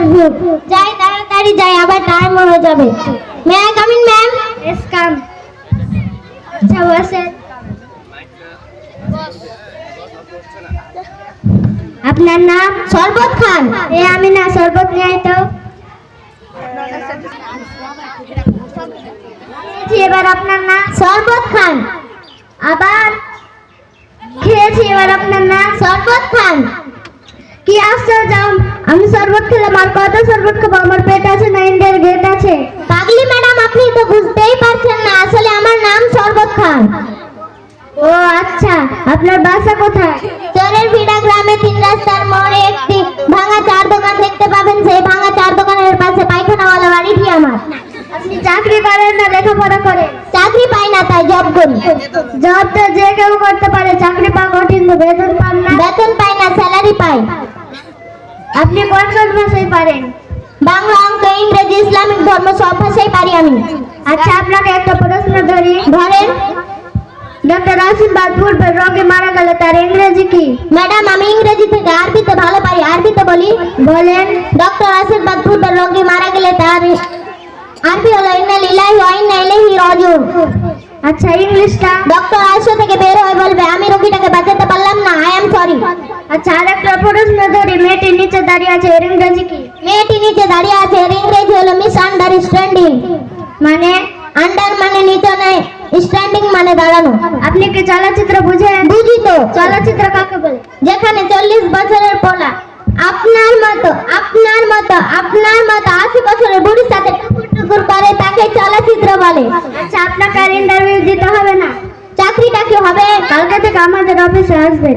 Interview যাই তাড়াতাড়ি যাই আবার টাইম হয়ে যাবে। May I come in ma'am yes come আচ্ছা বসেন আপনার নাম? শরবত খান। এ আমি না শরবত নিয়ে তো। এবার আপনার নাম? শরবত খান। আবার খেয়েছি এবার আপনার নাম? শরবত খান। কি আশ্চর্য শরবত খাব আমার পেট আছে না ইন্ডিয়ার গেট আছে। পাগলি ম্যাডাম আপনি তো বুঝতেই পারছেন না আসলে আমার নাম শরবত খান। ও আচ্ছা আপনার বাসা কোথায়? চরের ভিড়া গ্রামে তিন রাস্তার মোড়ে একটি ভাঙা চার দোকান দেখতে পাবেন সেই ভাঙা চার দোকানের পাশে পায়খানাওয়ালা বাড়িটি আমার। আপনি চাকরি করেন না লেখাপড়া করেন। চাকরি পাই না তাই জব করি। জব তো যে কেউ করতে পারে চাকরি পাওয়া কঠিন বেতন পান না। বেতন পাই না স্যালারি পাই। আপনি কোন কোন ভাষায় পারেন বাংলা অঙ্ক ইংরেজি ইসলামিক ধর্ম সব ভাষাই পারি আমি আচ্ছা আপনাকে একটা প্রশ্ন ধরি ধরেন ডক্টর আশীর্বাদ পূর্বের রোগে মারা গেলে তার ইংরেজি কি ম্যাডাম আমি ইংরেজি থেকে আরবিতে ভালো পারি আরবিতে বলি বলেন ডক্টর আশীর্বাদ পূর্বের রোগী মারা গেলে তার আরবি হলো ইন্না লিল্লাহি ওয়া ইন্না ইলাইহি রাজিউন আচ্ছা ইংলিশটা ডক্টর আইসো থেকে বের হয়ে বলবে আমি রোগীটাকে বাঁচাতে পারলাম না মেয়েটি নিচে দাঁড়িয়ে আছে এর ইংরেজি কি? মেয়েটি নিচে দাঁড়িয়ে আছে এর ইংরেজি হলো মিস আন্ডারস্ট্যান্ডিং মানে? আন্ডার মানে নিচে নয় স্ট্যান্ডিং মানে দাঁড়ানো। আপনি কি চলচ্চিত্র বুঝেন? বুঝি তো। চলচ্চিত্র কাকে বলে? যেখানে চল্লিশ বছরের পোলা। আপনার মতো আপনার মতো আপনার মতো আশি বছরের বুড়ির সাথে টুকুর টুকুর করে তাকে চলচ্চিত্র বলে। আচ্ছা আপনাকে আর ইন্টারভিউ দিতে হবে না। চাকরিটা কি হবে? কালকে থেকে আমাদের অফিসে আসবেন।